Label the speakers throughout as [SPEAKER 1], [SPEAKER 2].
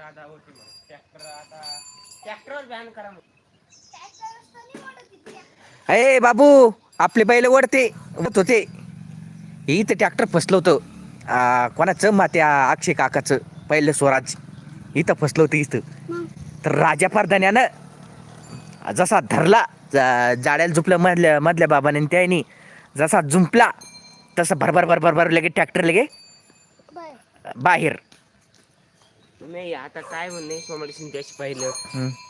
[SPEAKER 1] दादा होते मग ट्रॅक्टर आता ट्रॅक्टरवर बॅन करा मग.
[SPEAKER 2] अरे बाबू आपले बैल वडते वडत होते. हे इथं ट्रॅक्टर फसलं होतं. आ, कोणाचं मात्या अक्षय काकाचं पहिलं स्वराज. इथं फसलं होतं इथं. तर राजा परधान्यानं जसा धरला जाड्याला झुपलं मधल्या मधल्या बाबाने त्याने जसा जुंपला तसं भरभर भरभर भर लगे ट्रॅक्टर लगे बाहेर.
[SPEAKER 1] नाही आता काय म्हणणे? सोमाडी त्याची पहिलं.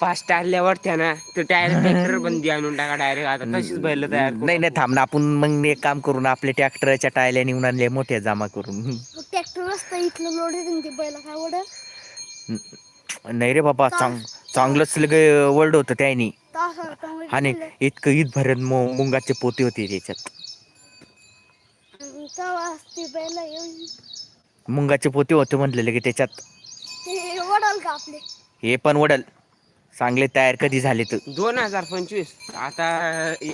[SPEAKER 1] पाच टाळल्यावर त्याना तो टायर ट्रॅक्टर बंदी आणून टाका डायरेक्ट आता तशीच बैल तयार.
[SPEAKER 2] नाही नाही थांब ना. आपण मग एक काम करून आपले ट्रॅक्टरच्या टायल्या नेऊन आणले मोठ्या जमा करून.
[SPEAKER 3] ट्रॅक्टर असतं इथलं लोड येते ते बैला काय ओढ
[SPEAKER 2] नाही रे बाबा चांग चांगलंच लगे वर्ल्ड होतं त्यानी. आणि इतकं ईद भरत मुंगाचे पोते होते त्याच्यात मुंगाचे पोते होते म्हटले लगे त्याच्यात.
[SPEAKER 3] ओढाल का आपले?
[SPEAKER 2] हे पण वडल. चांगले तयार कधी झाले तर
[SPEAKER 1] दोन हजार पंचवीस. आता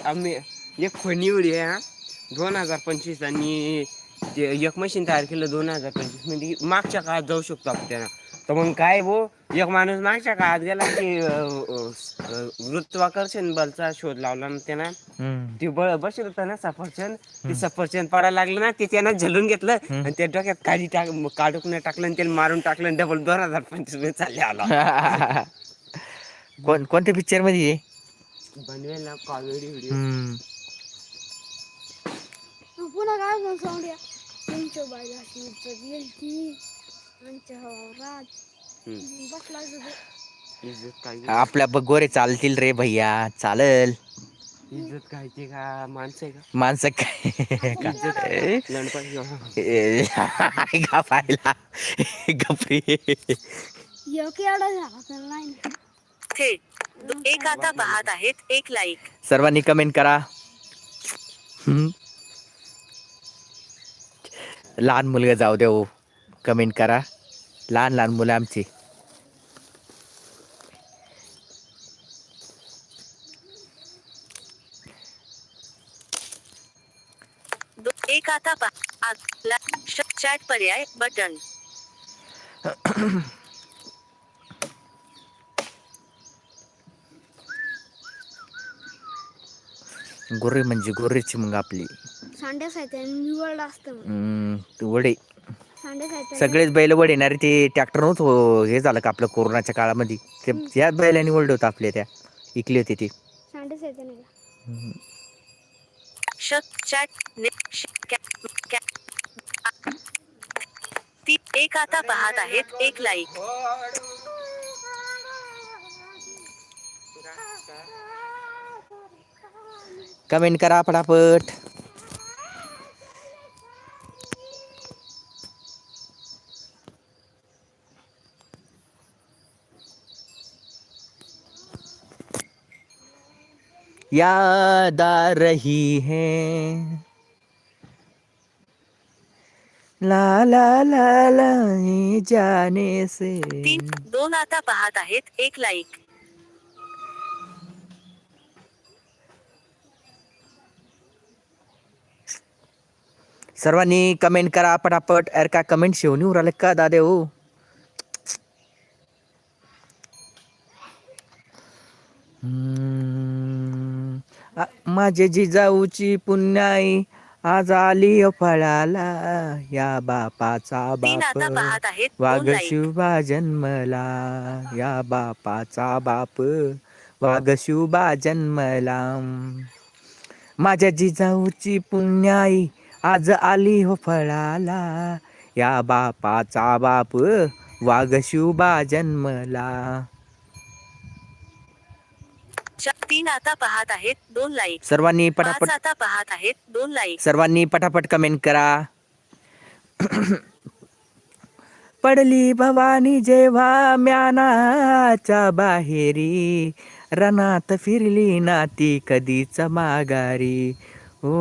[SPEAKER 1] आम्ही एक फणी उडी आहे हा. दोन हजार पंचवीस आणि ते एक मशीन तयार केलं दोन हजार पंचवीस. मध्ये मागच्या काळात जाऊ शकतो आपण त्यांना तर मग काय भो एक माणूस मागच्या काळात गेला की गुरुत्वाकर्षण बलचा शोध लावला ना त्यानं. ते बळ बसत होतं ना सफरचंद. ते सफरचंद पडायला लागलं ना ते त्यानं झलून घेतलं. आणि त्या डोक्यात काढी टाक काढून टाकलं आणि त्याला मारून टाकलं आणि डबल दोन हजार पंचवीसमध्ये चालले आला.
[SPEAKER 2] कोण कोणत्या पिक्चरमध्ये आहे?
[SPEAKER 1] बनवेल ना कॉमेडी व्हिडिओ.
[SPEAKER 3] पुन्हा काय म्हणून आमच्या बसला.
[SPEAKER 1] इज्जत काय
[SPEAKER 2] आपल्या बघ गोरे चालतील रे भैया. चालल.
[SPEAKER 1] इज्जत काय ते का माणसं आहे का?
[SPEAKER 2] माणसं काय? काय?
[SPEAKER 1] लंडपाट
[SPEAKER 2] ए, का पाहिला गपरी
[SPEAKER 3] येऊ की एवढा झाला तर नाही. ना.
[SPEAKER 4] थेट दो- एक आता पाहत आहेत एक लाईक
[SPEAKER 2] सर्वांनी कमेंट करा. हम्म. लहान मुलगा जाऊ हो कमेंट करा. लहान लहान मुलं आमची.
[SPEAKER 4] दो- एक आता चॅट पर्याय बटन.
[SPEAKER 2] गोरे म्हणजे गोरेची मग आपली.
[SPEAKER 3] सांड्या साहित्याने निवडलं असतं.
[SPEAKER 2] हम्म, वडे. सगळेच बैल वडे येणारे ते ट्रॅक्टर नव्हतं हो, हे झालं का आपलं कोरोनाच्या काळामध्ये. ते ह्याच बैलांनी वडले होतं आपल्या त्या इकले होते ते.
[SPEAKER 4] ती एक आता पाहत आहेत एक लाईक
[SPEAKER 2] कमेंट करा पटापट याद आ रही है। ला ला ला ला ये जाने से।
[SPEAKER 4] तीन दोन आता पाहत आहेत एक लाईक.
[SPEAKER 2] सर्वांनी कमेंट करा पटापट. अरे का कमेंट शिवून येऊ राहिले का दादे हो? हम्म. माझे जिजाऊची पुण्याई आज आली फळाला. या बापाचा बाप वाघ शिवबा जन्मला. या बापाचा बाप वाघ शिवबा जन्मला. माझ्या जिजाऊची पुण्याई आज आली हो फळाला. या बापाचा बाप वाघ शिवबा जन्मला.
[SPEAKER 4] तीन आता पाहत आहेत दोन लाईक
[SPEAKER 2] सर्वांनी पटापट
[SPEAKER 4] आता पाहत आहेत दोन लाईक
[SPEAKER 2] सर्वांनी पटापट कमेंट करा. पडली भवानी जेव्हा म्यानाच्या बाहेरी रनात फिरली नाती कधीच माघारी. ओ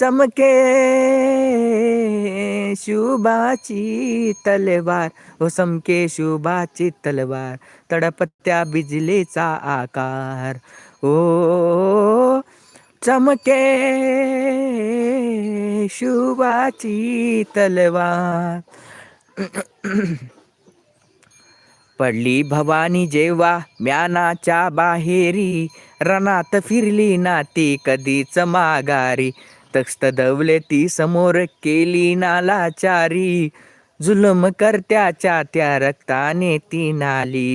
[SPEAKER 2] चमके शुभाची तलवार हो समके शुभाची तलवार तडपत्या बिजलीचा आकार ओ चमके शुभाची तलवार. पडली भवानी जेव्हा म्यानाच्या बाहेरी रणात फिरली नाती कधीच माघारी तख्त दवले ती समोर केली नालाचारी. जुलम करत्याच्या त्या रक्ताने ती नाली.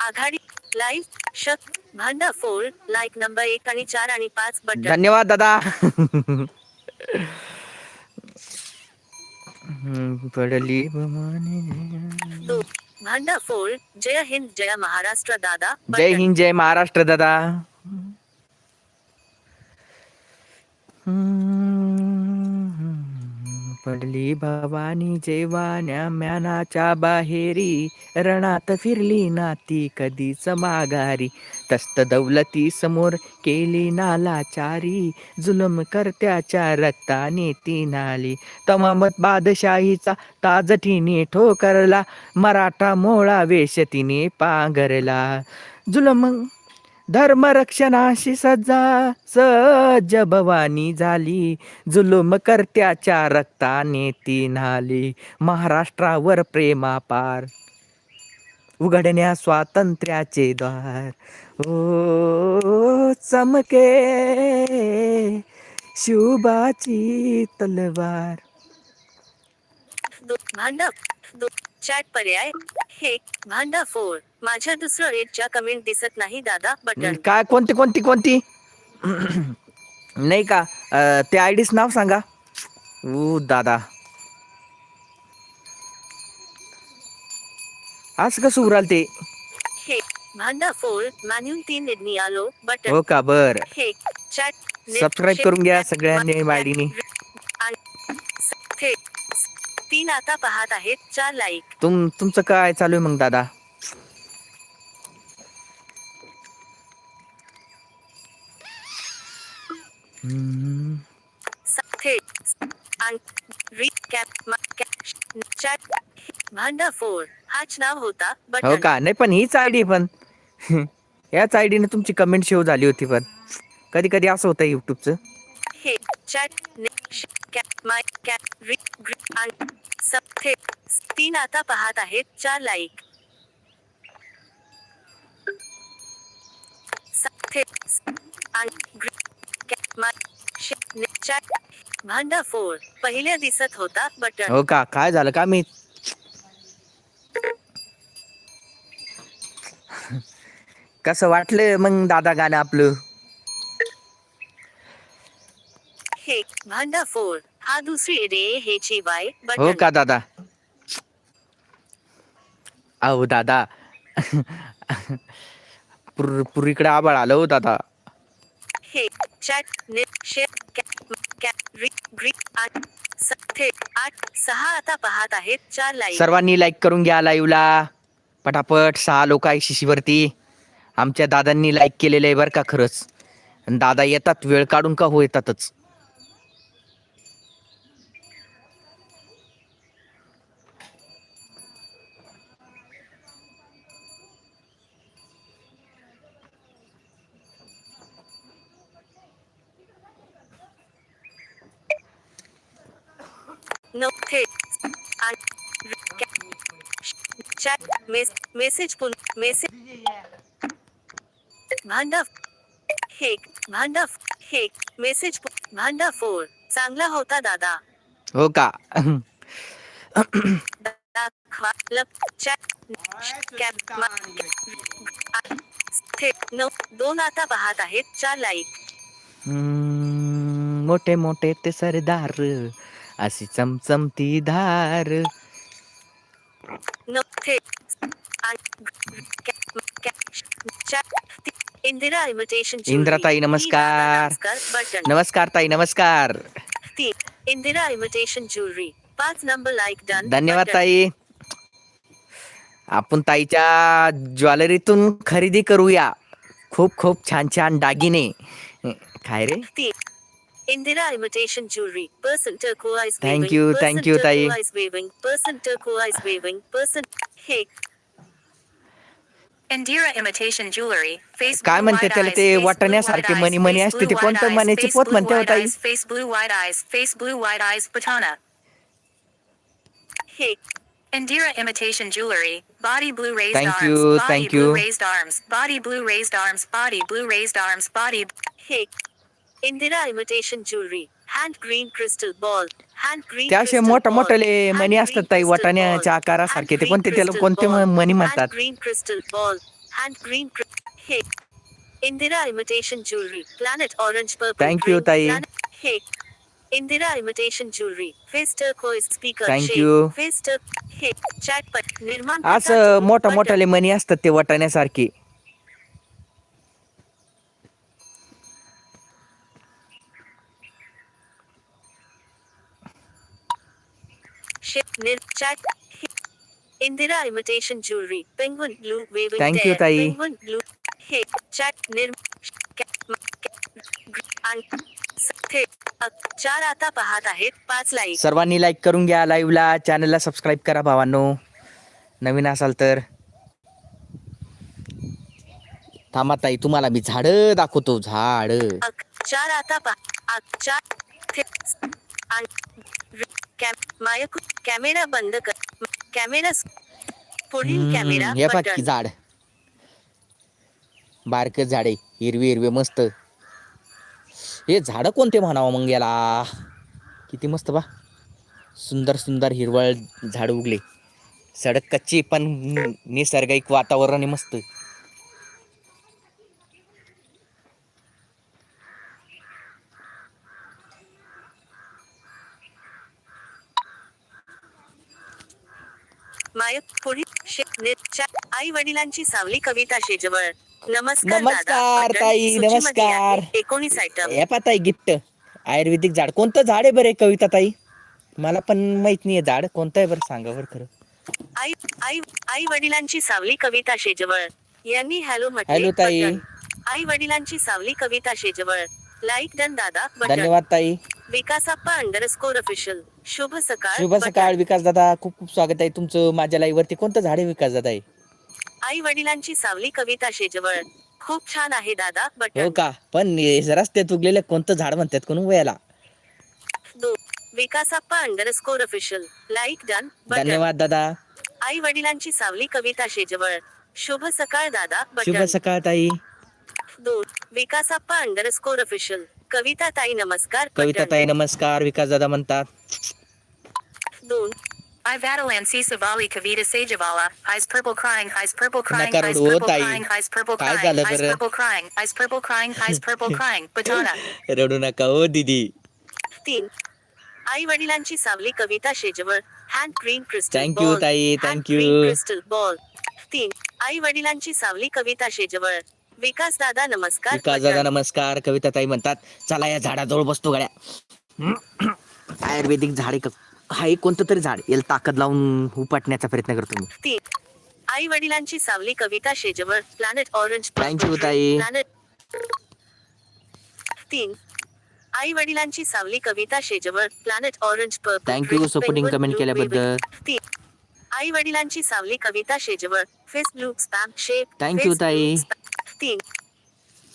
[SPEAKER 4] आघाडी लाईव्ह शक भांडाफोड लाईक नंबर एक आणि चार आणि पाच बटन.
[SPEAKER 2] धन्यवाद दादा. पडली
[SPEAKER 4] दो भांडाफोड जय हिंद जय महाराष्ट्र दादा.
[SPEAKER 2] जय
[SPEAKER 4] बटन.
[SPEAKER 2] हिंद जय महाराष्ट्र दादा. पडली भवानी जेवान्या म्यानाच्या बाहेरी रणात फिरली नाती कधीच माघारी. तस्त दौलती समोर केली नालाचारी जुलम करत्याच्या रक्ताने ती नाली. तमामत बादशाहीचा ताजठीने ठोकरला मराठा मोळा वेश तिने पांघरला. जुलम धर्मरक्षणाशी सज्जा सज्ज भवानी झाली. जुलुम करत्याच्या रक्ताने ती नाली महाराष्ट्रावर प्रेमापार. उघडण्या स्वातंत्र्याचे द्वार. ओ चमके शुभाची तलवार.
[SPEAKER 4] चॅट पर्याय? हे भांडाफोड. माझ्या दुसरं एडच्या कमेंट दिसत नाही दादा बटन.
[SPEAKER 2] काय कोणती कोणती कोणती? नाही का? अं, ते आय डीच नाव सांगा. ओ दादा. आज कसं उराल ते?
[SPEAKER 4] हे भांडाफोड मॅन्यून तीन निडनी आलो बटन.
[SPEAKER 2] हो का? बर.
[SPEAKER 4] हे चॅट
[SPEAKER 2] सबस्क्राईब करून घ्या सगळ्यांनी वाडीनी
[SPEAKER 4] तीन आता पाहत आहेत चार लाईक.
[SPEAKER 2] तुम तुमचं काय चालू आहे मग दादा? हम्म.
[SPEAKER 4] चॅट हाच नाव होता
[SPEAKER 2] हो
[SPEAKER 4] बटन
[SPEAKER 2] का? नाही पण हीच आयडी पण. याच आयडीने तुमची कमेंट सेव्ह झाली होती पण. कधी कधी असं होतं युट्यूबचं
[SPEAKER 4] हे चॅट माय सबथे तीन आता पाहत आहेत चार लाईक चॅट भांडाफोड पहिल्या दिसत होता बटन
[SPEAKER 2] हो का? काय झालं? का मी कसं वाटलं मग दादा गाणं आपलं?
[SPEAKER 4] हे भांडाफोड हा दुसरी रे हे ची वाय
[SPEAKER 2] हो
[SPEAKER 4] बटन
[SPEAKER 2] का दादा? अहो दादा. पूर पूर्वीकडे आबाळ आलं हो दादा.
[SPEAKER 4] हे चॅट शेअर कॅट कॅट री ग्री आठ सथे आठ सहा आता पाहत आहेत चार लाईक
[SPEAKER 2] सर्वांनी लाईक करून घ्या लाईव्हला पटापट सहा लोक आहे शिशीवरती. आमच्या दादांनी लाईक केलेलं आहे बरं का खरंच. आणि दादा येतात वेळ काढून का हो येतातच?
[SPEAKER 4] नव्हते चॅट मेस मेसेज पुन मेसेज भांडा हे भांडा हे मेसेज भांडा फोड चांगला होता दादा।
[SPEAKER 2] हो का?
[SPEAKER 4] दाखवा लप चॅट कॅप थेट नऊ दोन आता पाहत आहेत चार लाईक।
[SPEAKER 2] हम्म, मोठे मोठे ते सरदार। अशी चमचमती धार.
[SPEAKER 4] इंदिरा इमिटेशन
[SPEAKER 2] इंदिराताई, नमस्कार. नमस्कार ताई नमस्कार.
[SPEAKER 4] Indira imitation jewellery. पाच नंबर लाईक डन
[SPEAKER 2] धन्यवाद ताई. आपण ताईच्या ज्वेलरीतून खरेदी करूया. खूप खूप छान छान दागिने. काय रे?
[SPEAKER 4] तीन Indira imitation jewellery person turquoise
[SPEAKER 2] Thank you, thank you, ताई.
[SPEAKER 4] पर्सन टर्कोइज वेविंग पर्सन हे
[SPEAKER 5] Indira Imitation Jewelry, face
[SPEAKER 2] काय
[SPEAKER 5] blue
[SPEAKER 2] म्हणते
[SPEAKER 5] wide
[SPEAKER 2] त्याला
[SPEAKER 5] eyes,
[SPEAKER 2] ते
[SPEAKER 5] face blue
[SPEAKER 2] वाटण्यासारखे
[SPEAKER 5] wide
[SPEAKER 2] मणी
[SPEAKER 5] eyes,
[SPEAKER 2] मणी
[SPEAKER 5] face
[SPEAKER 2] असते ते
[SPEAKER 5] blue
[SPEAKER 2] कोणतं
[SPEAKER 5] wide eyes,
[SPEAKER 2] मण्याची
[SPEAKER 5] face
[SPEAKER 2] पोत
[SPEAKER 5] blue
[SPEAKER 2] म्हणते हो
[SPEAKER 5] wide
[SPEAKER 2] ताई
[SPEAKER 5] eyes, Face blue wide eyes, face blue wide eyes, Patana.
[SPEAKER 4] हे
[SPEAKER 5] Indira imitation jewelry. Body blue raised
[SPEAKER 2] Thank
[SPEAKER 5] arms.
[SPEAKER 2] you,
[SPEAKER 5] Body
[SPEAKER 2] thank
[SPEAKER 5] blue
[SPEAKER 2] you.
[SPEAKER 5] raised arms. Body blue raised arms. Body blue raised arms. Body.
[SPEAKER 4] हे Indira imitation jewellery hand green crystal ball hand green
[SPEAKER 2] ते असे मोठे मोठेले मणी असतात ताई वाटाण्याच्या आकारासारखे ते कोणते त्याला कोणते मणी म्हणतात?
[SPEAKER 4] Green crystal ball hand green हे Indira imitation jewellery planet orange purple
[SPEAKER 2] Thank you, ताई.
[SPEAKER 4] हे इंदिरा इमिटेशन ज्वेलरी फेस्टर कोइस स्पीकर
[SPEAKER 2] Thank you.
[SPEAKER 4] फेस्टर हे चॅट पट निर्माण
[SPEAKER 2] असं मोठ्या मोठ्याले मणी असतात ते वाटाण्यासारखे.
[SPEAKER 4] Ship nil chat. India imitation jewelry. Penguin blue waving
[SPEAKER 2] Thank you,
[SPEAKER 4] tail.
[SPEAKER 2] ताई.
[SPEAKER 4] Penguin blue. Hey, chat nir. आणि थे अ- चार आता पाहत आहेत पाच लाईक
[SPEAKER 2] सर्वांनी लाईक करून घ्या लाईव्हला चॅनलला सबस्क्राईब करा भावांनो नवीन असाल तर थांबा ताई तुम्हाला मी झाड दाखवतो झाड
[SPEAKER 4] चार आता पहा अक चार मायक कॅमेरा बंद कर कॅमेरा पुढील कॅमेरा
[SPEAKER 2] हे बघ की झाड. बारक झाडे हिरवे हिरवे मस्त. हे झाड कोणते म्हणावं मग याला? किती मस्त बा सुंदर सुंदर हिरवळ झाड उगले. सडक कच्ची पण निसर्गिक वातावरण आहे मस्त.
[SPEAKER 4] मायक पुढील शे आई वडिलांची सावली कविता शेजवळ. नमस्कार
[SPEAKER 2] नमस्कार, ताई, नमस्कार.
[SPEAKER 4] एकोणीस आयटम
[SPEAKER 2] हे पा ताई गिफ्ट आयुर्वेदिक झाड. कोणतं झाड आहे बरं कविता ताई? मला पण माहीत नाही झाड. कोणतं आहे बरं? सांगा बरं खरं.
[SPEAKER 4] आई आई आई वडिलांची सावली कविता शेजवळ. यांनी हॅलो म्हटले
[SPEAKER 2] हॅलो, ताई.
[SPEAKER 4] आई वडिलांची सावली कविता शेजवळ. लाईक डन दादा बटन.
[SPEAKER 2] धन्यवाद ताई.
[SPEAKER 4] विकासाप्पा अंडरस्कोर ऑफिशियल शुभ सकाळ.
[SPEAKER 2] शुभ. सकाळ विकास दादा. खूप खूप स्वागत आहे तुमचं. माझ्या लाईव्ह वरती कोणतं झाड आहे विकास दादा?
[SPEAKER 4] आई वडिलांची सावली कविता शेजवळ. खूप छान आहे दादा
[SPEAKER 2] हो
[SPEAKER 4] बटन
[SPEAKER 2] का? पण हे रस्त्यात उगलेलं कोणतं झाड म्हणतात कोण वयाला?
[SPEAKER 4] Vikasappa underscore official like done
[SPEAKER 2] धन्यवाद दादा.
[SPEAKER 4] आई वडिलांची सावली कविता शेजवळ. शुभ सकाळ दादा
[SPEAKER 2] शुभ सकाळ ताई.
[SPEAKER 4] दोन विकासाप्पा अंडरस्कोर ऑफिशियल कविता ताई नमस्कार
[SPEAKER 2] कविता. ताई नमस्कार. विकास दादा म्हणतात.
[SPEAKER 4] दोन
[SPEAKER 5] I Vatalansi Savali Kavita Sajavala. Eyes purple crying. Eyes purple crying. Eyes purple crying. Eyes purple crying. Eyes purple crying. Eyes purple crying. Eyes purple crying. Batana.
[SPEAKER 2] रडू नका हो दीदी
[SPEAKER 4] तीन आई वडिलांची सावली Kavita Shejwal hand green crystal
[SPEAKER 2] Thank you, ताई, thank you.
[SPEAKER 4] Crystal ball तीन आई वडिलांची सावली कविता शेजवळ विकास दादा नमस्कार
[SPEAKER 2] विकास. दादा नमस्कार कविता ताई म्हणतात चला या झाडाजवळ बसतो गड्या आयुर्वेदिक झाड हा एक कोणतं तरी झाड याला ताकद लावून उपटण्याचा प्रयत्न करतो मी
[SPEAKER 4] तीन आई वडिलांची सावली Kavita Shejwal planet orange
[SPEAKER 2] you, ताई.
[SPEAKER 4] प्लॅनेट तीन आई वडिलांची सावली Kavita Shejwal planet
[SPEAKER 2] orange you, supporting comment केल्याबद्दल.
[SPEAKER 4] तीन आई वडिलांची सावली Kavita Shejwal Facebook spam
[SPEAKER 2] shape you, ताई.
[SPEAKER 4] तीन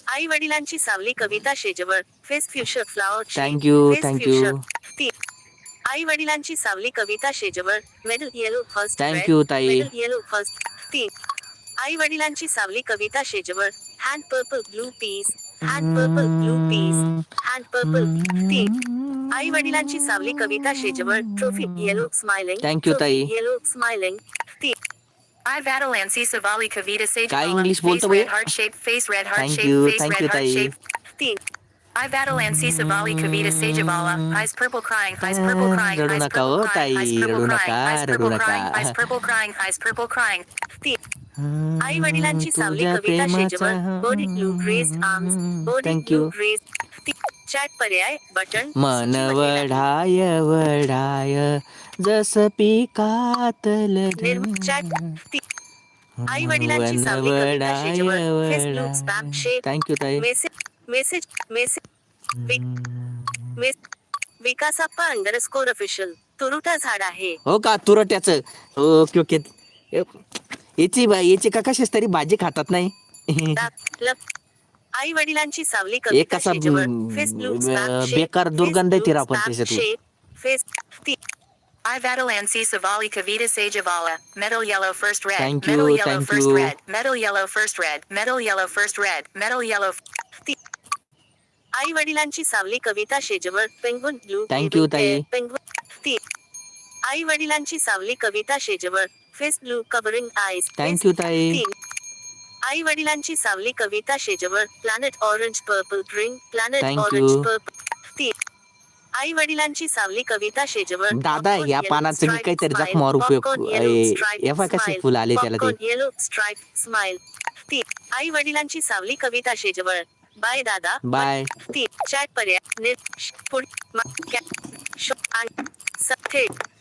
[SPEAKER 4] आई वडिलांची सावली Kavita Shejwal face future
[SPEAKER 2] flower you.
[SPEAKER 4] तीन आई वडिलांची सावली Kavita Shejwal medal yellow first
[SPEAKER 2] Thank you, ताई.
[SPEAKER 4] मेडल येलो फर्स्ट तीन आई वडिलांची सावली Kavita Shejwal hand purple blue peace hand purple blue peace hand purple तीन आई वडिलांची सावली Kavita Shejwal trophy yellow smiling
[SPEAKER 2] Thank you, ताई.
[SPEAKER 4] येलो स्माइलिंग तीन
[SPEAKER 5] I Vatalansi Savali Kavita Sajavala.
[SPEAKER 2] English
[SPEAKER 5] Face
[SPEAKER 2] बोलतो
[SPEAKER 5] red heart shape. Face red heart shape. Face red heart shape.
[SPEAKER 4] तीन
[SPEAKER 5] I Vatalansi Savali Kavita Sajavala. Eyes purple crying. Eyes purple crying. Eyes purple
[SPEAKER 2] हो,
[SPEAKER 5] crying. Eyes purple crying. Eyes purple crying. Eyes purple crying. Eyes purple crying.
[SPEAKER 4] आई वडिलांची सावली Kavita Shejwal body blue graced
[SPEAKER 2] arms
[SPEAKER 4] blue
[SPEAKER 2] you.
[SPEAKER 4] Graced chat पर्याय button
[SPEAKER 2] मन वढाय वढाय जस पिकातल
[SPEAKER 4] चॅट आई वडिलांची सावली
[SPEAKER 2] Kavita
[SPEAKER 4] Shejwal Facebook spam
[SPEAKER 2] shape thank you ताई
[SPEAKER 4] मेसेज मेसेज मेसेज मेस विकासाप्पा अंडरस्कोर ऑफिशियल तुरुटा झाड आहे
[SPEAKER 2] हो का तुरट्याच ओके ओके याची बा- याची का कशाच तरी भाजी खातात नाही.
[SPEAKER 4] आई वडिलांची सावली
[SPEAKER 2] एक
[SPEAKER 4] कविता
[SPEAKER 2] असा
[SPEAKER 4] शेजवळ
[SPEAKER 2] ब-
[SPEAKER 4] फेसबुक
[SPEAKER 2] ब-
[SPEAKER 4] स्पॅम शेप
[SPEAKER 2] बेकार दुर्गंध येते
[SPEAKER 4] फेसबुक
[SPEAKER 2] राव पण
[SPEAKER 4] स्पॅम
[SPEAKER 2] त्याच्यातून.
[SPEAKER 4] शेप फेस ती
[SPEAKER 5] I Vadalansi Savali Kavita Sajavala, metal yellow first red,
[SPEAKER 2] Thank
[SPEAKER 5] metal
[SPEAKER 2] you,
[SPEAKER 5] yellow
[SPEAKER 2] thank
[SPEAKER 5] first
[SPEAKER 2] you.
[SPEAKER 5] red, metal yellow first red, metal yellow first red, metal yellow f-
[SPEAKER 4] आई वडिलांची सावली Kavita Shejwal पेंगुन blue
[SPEAKER 2] ताई.
[SPEAKER 4] पेंगुन तीन आई वडिलांची सावली Kavita Shejwal face blue covering
[SPEAKER 2] eyes you, ताई.
[SPEAKER 4] तीन आई वडिलांची सावली Kavita Shejwal planet orange
[SPEAKER 2] purple
[SPEAKER 4] green
[SPEAKER 2] planet
[SPEAKER 4] orange. Purple आई वडिलांची सावली कविता शेजवळ
[SPEAKER 2] दादा, या पानाचं मी काहीतरी जखमावर उपयोग- कसे फुलं आले त्याला ते.
[SPEAKER 4] येलो स्ट्राईप स्माइल आई वडिलांची सावली कविता शेजवळ बाय दादा.
[SPEAKER 2] बाय.
[SPEAKER 4] चॅट पर्याय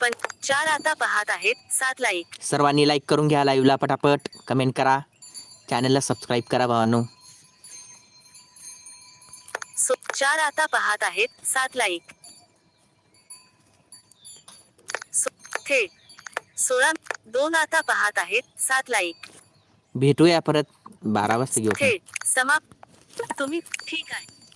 [SPEAKER 4] पण चार आता पाहत आहेत. सात लाईक
[SPEAKER 2] सर्वांनी लाईक करून घ्या लाईव्हला पटापट. कमेंट करा. चॅनलला सबस्क्राईब करा भावानो.
[SPEAKER 4] सो चार आता पाहत आहेत. सात लाईक थेट सोळा दोन आता पाहत आहेत. सात लाईक
[SPEAKER 2] भेटूया परत. बारा वाजता घेऊ
[SPEAKER 4] थेट समाप्त. तुम्ही ठीक आहे.